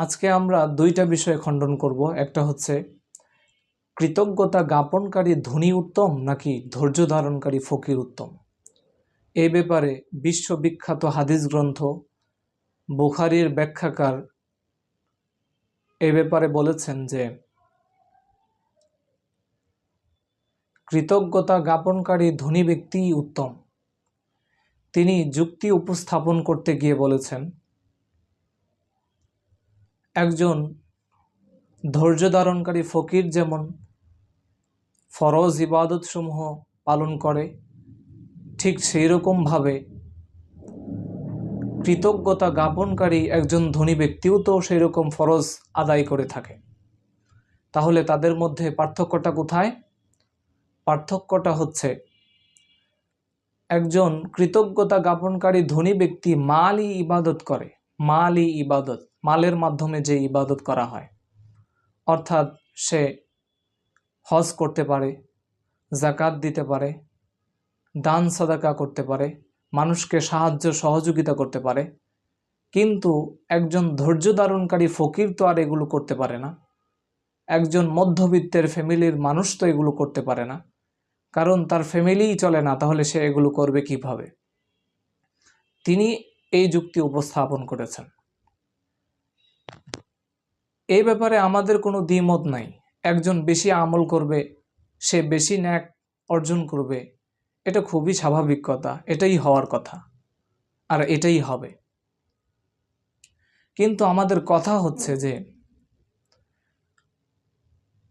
আজকে আমরা দুইটা বিষয়ে খণ্ডন করব। একটা হচ্ছে, কৃতজ্ঞতা জ্ঞাপনকারী ধনী উত্তম নাকি ধৈর্য ধারণকারী ফকির উত্তম? এ ব্যাপারে বিশ্ববিখ্যাত হাদিস গ্রন্থ বুখারির ব্যাখ্যাকার এ ব্যাপারে বলেছেন যে, কৃতজ্ঞতা জ্ঞাপনকারী ধনী ব্যক্তিই উত্তম। তিনি যুক্তি উপস্থাপন করতে গিয়ে বলেছেন একজন ধৈর্য ধারণকারী ফকির যেমন ফরজ ইবাদতসমূহ পালন করে, ঠিক সেই রকমভাবে কৃতজ্ঞতা জ্ঞাপনকারী একজন ধনী ব্যক্তিও তো সেই রকম ফরজ আদায় করে থাকে। তাহলে তাদের মধ্যে পার্থক্যটা কোথায়? পার্থক্যটা হচ্ছে একজন কৃতজ্ঞতা জ্ঞাপনকারী ধনী ব্যক্তি মালই ইবাদত করে মালই ইবাদত। মালের মাধ্যমে যে ইবাদত করা হয়। অর্থাৎ সে হজ করতে পারে জাকাত দিতে পারে, দান সাদাকা করতে পারে, মানুষকে সাহায্য সহযোগিতা করতে পারে। কিন্তু একজন ধৈর্য ধারণকারী ফকির তো আর এগুলো করতে পারে না। একজন মধ্যবিত্তের ফ্যামিলির মানুষ তো এগুলো করতে পারে না। কারণ তার ফ্যামিলিই চলে না, তাহলে সে এগুলো করবে কীভাবে? তিনি এই যুক্তি উপস্থাপন করেছেন। এই ব্যাপারে আমাদের কোনো দ্বিমত নাই। একজন বেশি আমল করবে, সে বেশি ন্যাক অর্জন করবে। এটা খুবই স্বাভাবিক কথা, এটাই হওয়ার কথা, আর এটাই হবে। কিন্তু আমাদের কথা হচ্ছে যে,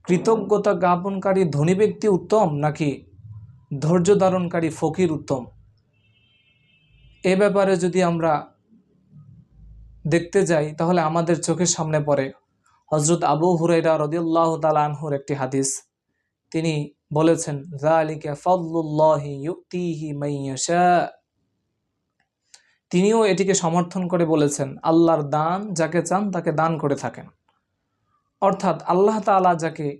কৃতজ্ঞতা জ্ঞাপনকারী ধনী ব্যক্তি উত্তম নাকি ধৈর্য ধারণকারী ফকির উত্তম? এ ব্যাপারে যদি আমরা দেখতে যাই, তাহলে আমাদের চোখের সামনে পড়ে। হজরত আবু হুরাইরা রদিউল্লাহ তালানহুর একটি হাদিস। তিনি বলেছেন তিনিও এটিকে সমর্থন করে বলেছেন, আল্লাহর দান যাকে চান তাকে দান করে থাকেন। অর্থাৎ আল্লাহ তাআলা যাকে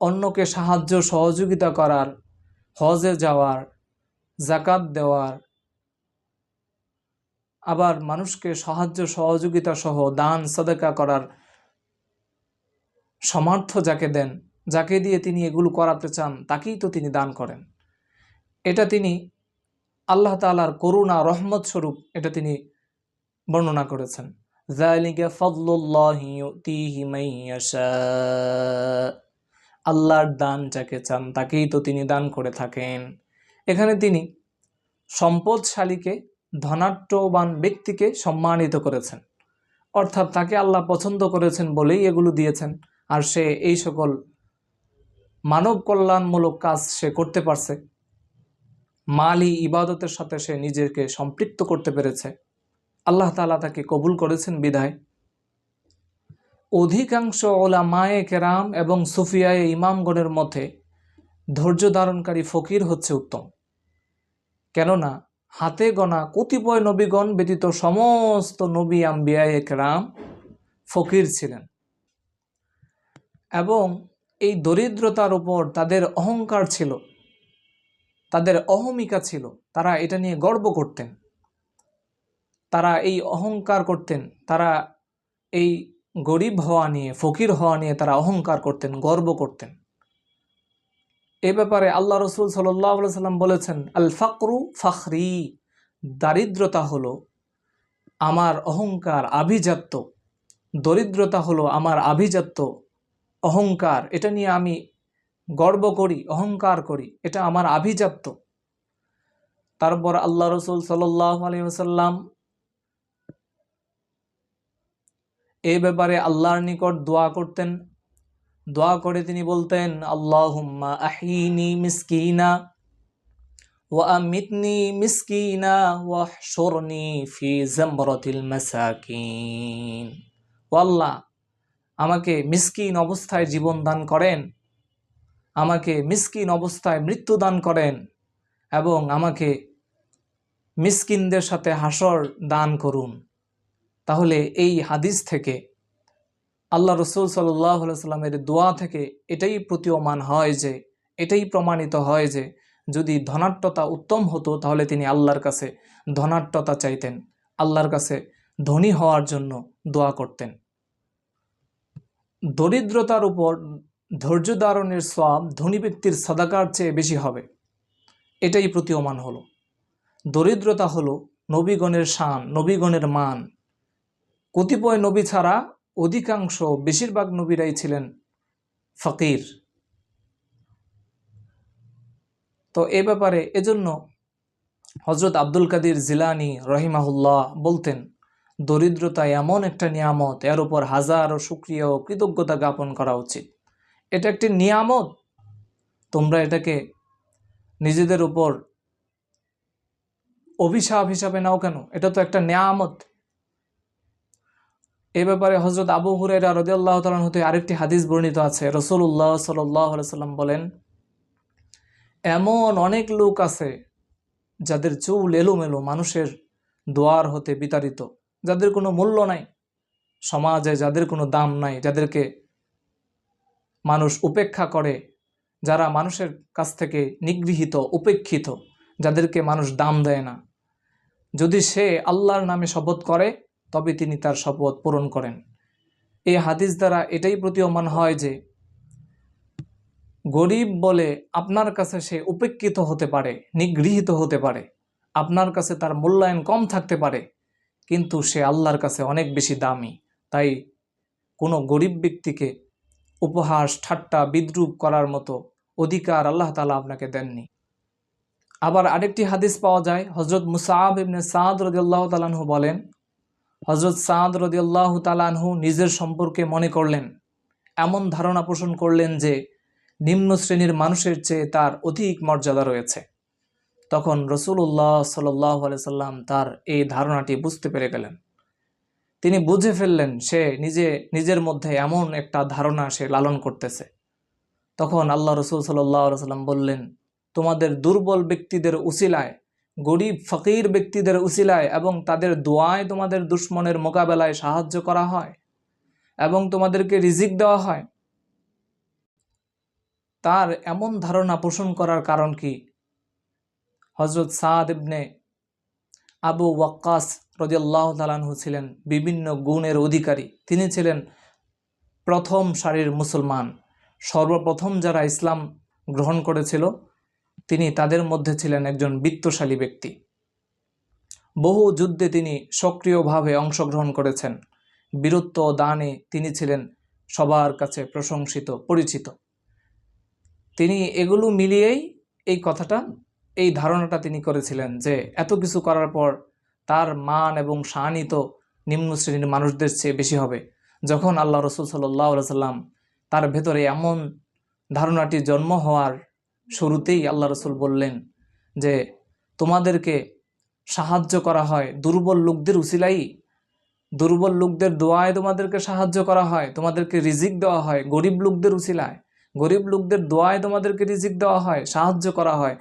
অন্যকে সাহায্য সহযোগিতা করার, হজে যাওয়ার জাকাত দেওয়ার আবার মানুষকে সাহায্য, সহযোগিতা সহ দান, সদেকা করার সমর্থ যাকে দেন, যাকে দিয়ে তিনি এগুলো করাতে চান, তাকেই তো তিনি দান করেন। এটা তিনি আল্লাহ তালার করুণা, রহমত স্বরূপ এটা তিনি বর্ণনা করেছেন। আল্লাহর দান যাকে চান, তাকেই তো তিনি দান করে থাকেন। এখানে তিনি সম্পদশালীকে ধনাট্যবান ব্যক্তিকে সম্মানিত করেছেন। অর্থাৎ তাকে আল্লাহ পছন্দ করেছেন বলেই এগুলো দিয়েছেন। আর সে এই সকল মানব কল্যাণমূলক কাজ সে করতে পারছে। মালি ইবাদতের সাথে সে নিজেকে সম্পৃক্ত করতে পেরেছে। আল্লাহ তালা তাকে কবুল করেছেন বিদায়। অধিকাংশ ওলা মায়ে কেরাম এবং সুফিয়ায় ইমামগণের মধ্যে ধৈর্য ধারণকারী ফকির হচ্ছে উত্তম। কেননা হাতে গণা কতিপয় নবীগণ ব্যতীত সমস্ত নবী আম্বিয়ায় কেরাম ফকির ছিলেন। এবং এই দরিদ্রতার উপর তাদের অহংকার ছিল, তাদের অহমিকা ছিল, তারা এটা নিয়ে গর্ব করতেন। তারা এই অহংকার করতেন, তারা এই গরিব হওয়া নিয়ে, ফকির হওয়া নিয়ে তারা অহংকার করতেন, গর্ব করতেন। এ ব্যাপারে আল্লাহ রসুল সাল্লাহ সাল্লাম বলেছেন আল ফাকরু ফাখরি দারিদ্রতা হলো আমার অহংকার আভিজাত্য। দরিদ্রতা হলো আমার আভিজাত্য অহংকার। এটা নিয়ে আমি গর্ব করি, অহংকার করি, এটা আমার আভিজাত্য। তারপর আল্লাহ রসুল আলহিহাসাল্লাম এ ব্যাপারে আল্লাহর নিকট দোয়া করতেন দোয়া করে তিনি বলতেন, আল্লাহুম্মা আহিনি মিসকিনা ওয়া মিসকিনা ওয়া শরনি ফি জামরাতিল মাসাকিন। আল্লাহ, আমাকে মিসকিন অবস্থায় জীবন দান করেন, আমাকে মিসকিন অবস্থায় মৃত্যু দান করেন এবং আমাকে মিসকিনদের সাথে হাসর দান করুন। তাহলে এই হাদিস থেকে আল্লাহ রসুল সাল্লাহ সাল্লামের দোয়া থেকে এটাই প্রতীয়মান হয় যে, এটাই প্রমাণিত হয় যে, যদি ধনাট্যতা উত্তম হতো তাহলে তিনি আল্লাহর কাছে ধনাট্যতা চাইতেন, আল্লাহর কাছে ধনী হওয়ার জন্য দোয়া করতেন। দরিদ্রতার উপর ধৈর্য ধারণের সব ধনী ব্যক্তির সাদাকার চেয়ে বেশি হবে। এটাই প্রতীয়মান হলো। দরিদ্রতা হলো নবীগণের শান, নবীগণের মান। কতিপয় নবী ছাড়া অধিকাংশ, বেশিরভাগ নবীরাই ছিলেন ফকির। তো এ ব্যাপারে এজন্য হজরত আব্দুল কাদির জিলানি রহিমাহুল্লাহ বলতেন, দরিদ্রতা এমন একটা নিয়ামত, এর উপর হাজারো সুক্রিয়া ও কৃতজ্ঞতা জ্ঞাপন করা উচিত। এটা একটি নিয়ামত। তোমরা এটাকে নিজেদের উপর অভিশাপ হিসাবে নাও কেন? এটা তো একটা নিয়ামত। এ ব্যাপারে হজরত আবু হুরাইরা রদিয়াল্লাহ তালান হতে আরেকটি হাদিস বর্ণিত আছে। রসুল্লাহ সাল্লাহ সাল্লাম বলেন, এমন অনেক লোক আছে যাদের চুল এলোমেলো, মানুষের দোয়ার হতে বিতাড়িত, যাদের কোনো মূল্য নাই, সমাজে যাদের কোনো দাম নাই, যাদেরকে মানুষ উপেক্ষা করে, যারা মানুষের কাছ থেকে নিগৃহীত, উপেক্ষিত, যাদেরকে মানুষ দাম দেয় না। যদি সে আল্লাহর নামে শপথ করে তবে তিনি তার শপথ পূরণ করেন। এই হাদিস দ্বারা এটাই প্রতীয়মান হয় যে, গরিব বলে আপনার কাছে সে উপেক্ষিত হতে পারে, নিগৃহীত হতে পারে, আপনার কাছে তার মূল্যায়ন কম থাকতে পারে, কিন্তু সে আল্লাহর কাছে অনেক বেশি দামি। তাই কোনো গরিব ব্যক্তিকে উপহাস, ঠাট্টা, বিদ্রুপ করার মতো অধিকার আল্লাহ তালা আপনাকে দেননি। আবার আরেকটি হাদিস পাওয়া যায় হজরত মুসাব ইবনে সাদ রদিয়াল্লাহ তালানহু বলেন হজরত সাদ রদিয়াল্লাহ তালানহু নিজের সম্পর্কে মনে করলেন, এমন ধারণা পোষণ করলেন যে নিম্ন শ্রেণির মানুষের চেয়ে তার অধিক মর্যাদা রয়েছে। তখন রসুল্লাহ সাল্লাহ সাল্লাম তার এই ধারণাটি বুঝতে পেরে গেলেন। তিনি বুঝে ফেললেন, সে নিজে, নিজের মধ্যে এমন একটা ধারণা সে লালন করতেছে। তখন আল্লাহ রসুল সাল্লাহ সাল্লাম বললেন, তোমাদের দুর্বল ব্যক্তিদের উসিলায় গরিব ফকির ব্যক্তিদের উসিলায় এবং তাদের দোয়ায় তোমাদের দুশ্মনের মোকাবেলায় সাহায্য করা হয় এবং তোমাদেরকে রিজিক দেওয়া হয়। তার এমন ধারণা পোষণ করার কারণ কি? হজরত সাদ ইবনে আবু ওয়াক্কাস রদিয়াল্লাহ তালানহু ছিলেন বিভিন্ন গুণের অধিকারী। তিনি ছিলেন প্রথম সারির মুসলমান। সর্বপ্রথম যারা ইসলাম গ্রহণ করেছিল তিনি তাদের মধ্যে ছিলেন একজন বিত্তশালী ব্যক্তি। বহু যুদ্ধে তিনি সক্রিয়ভাবে অংশগ্রহণ করেছেন। বীরত্ব ও দানে তিনি ছিলেন সবার কাছে প্রশংসিত, পরিচিত। তিনি এগুলো মিলিয়েই এই কথাটা, এই ধারণাটা তিনি করেছিলেন যে এত কিছু করার পর তার মান এবং শানই তো নিম্ন শ্রেণির মানুষদের চেয়ে বেশি হবে। যখন আল্লাহ রসুল সাল্লাহ সাল্লাম তার ভেতরে এমন ধারণাটি জন্ম হওয়ার শুরুতেই আল্লাহ রসুল বললেন যে, তোমাদেরকে সাহায্য করা হয় দুর্বল লোকদের উসিলাই দুর্বল লোকদের দোয়ায় তোমাদেরকে সাহায্য করা হয়, তোমাদেরকে রিজিক দেওয়া হয় গরিব লোকদের উসিলায়। গরিব লোকদের দোয়ায় তোমাদেরকে রিজিক দেওয়া হয়, সাহায্য করা হয়।